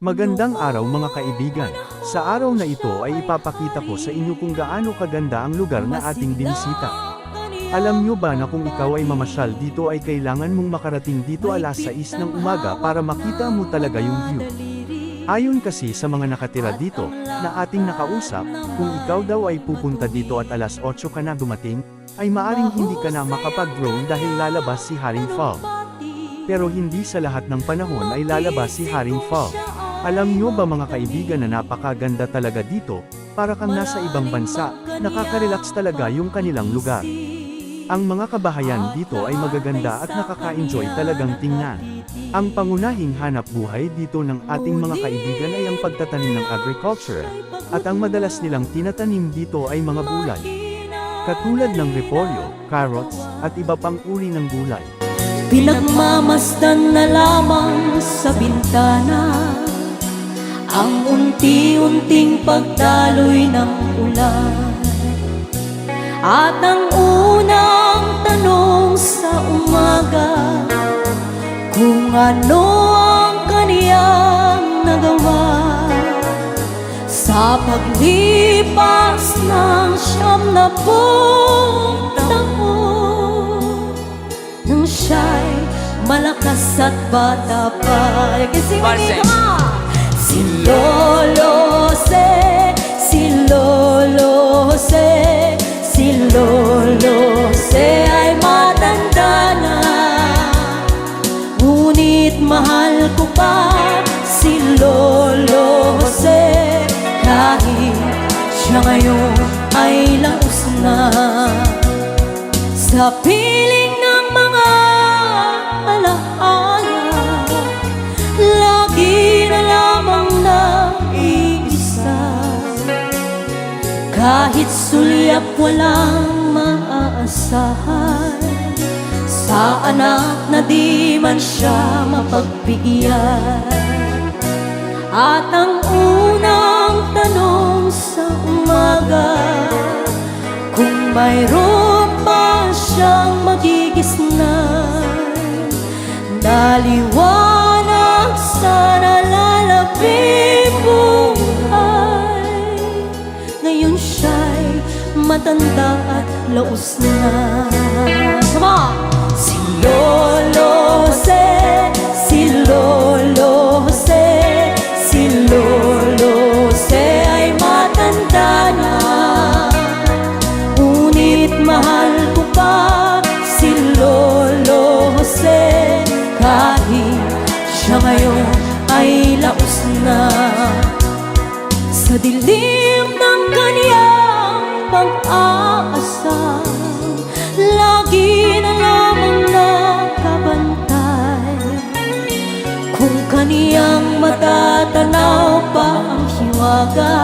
Magandang araw mga kaibigan. Sa araw na ito ay ipapakita ko sa inyo kung gaano kaganda ang lugar na ating binisita. Alam nyo ba na kung ikaw ay mamasyal dito ay kailangan mong makarating dito alas 6 ng umaga para makita mo talaga yung view. Ayon kasi sa mga nakatira dito, na ating nakausap, kung ikaw daw ay pupunta dito at alas 8 ka na dumating, ay maaring hindi ka na makapag-drone dahil lalabas si Haring Fall. Pero hindi sa lahat ng panahon ay lalabas si Haring Fall. Alam nyo ba mga kaibigan na napakaganda talaga dito, para kang nasa ibang bansa, nakaka-relax talaga yung kanilang lugar. Ang mga kabahayan dito ay magaganda at nakaka-enjoy talagang tingnan. Ang pangunahing hanap buhay dito ng ating mga kaibigan ay ang pagtatanim ng agriculture, at ang madalas nilang tinatanim dito ay mga gulay. Katulad ng repolyo, carrots, at iba pang uri ng gulay. Pinagmamasdan na lamang sa bintana Ang unti-unting pagdaloy ng ulan. At ang unang tanong sa umaga Kung ano ang kaniyang nagawa. Sa paglipas ng siyam na buong taon nang siya'y malakas at bata pa. Kasi Marce. Si Lolo Jose Si Lolo Jose Si Lolo Jose ay matanda na mahal ko pa Si Lolo Jose Kahit ngayon ay laos na. Sa piling ng mga alaala Kahit sulyap walang maaasahan Sa anak na di man siya mapagbigyan. At ang unang tanong sa umaga kung mayroon matanda at laos na. Come on! Si Lolo Jose, si Lolo Jose, si Lolo Jose ay matanda na. Ngunit mahal ko pa si Lolo Jose Kahit siya ngayon ay laos na. Sa dilim kaniyang pag-aasa. Lagi na lamang nakabantay. Kung kaniyang matatanaw pa ang hiwaga